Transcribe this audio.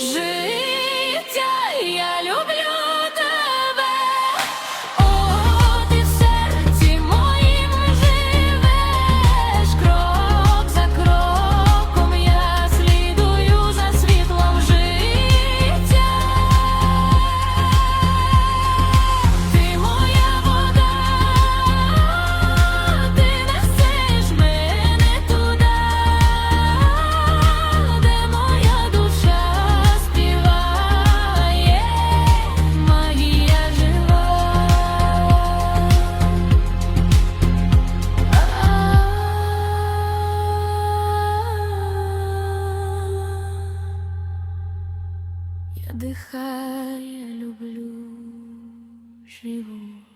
Je Я дихаю, люблю живу.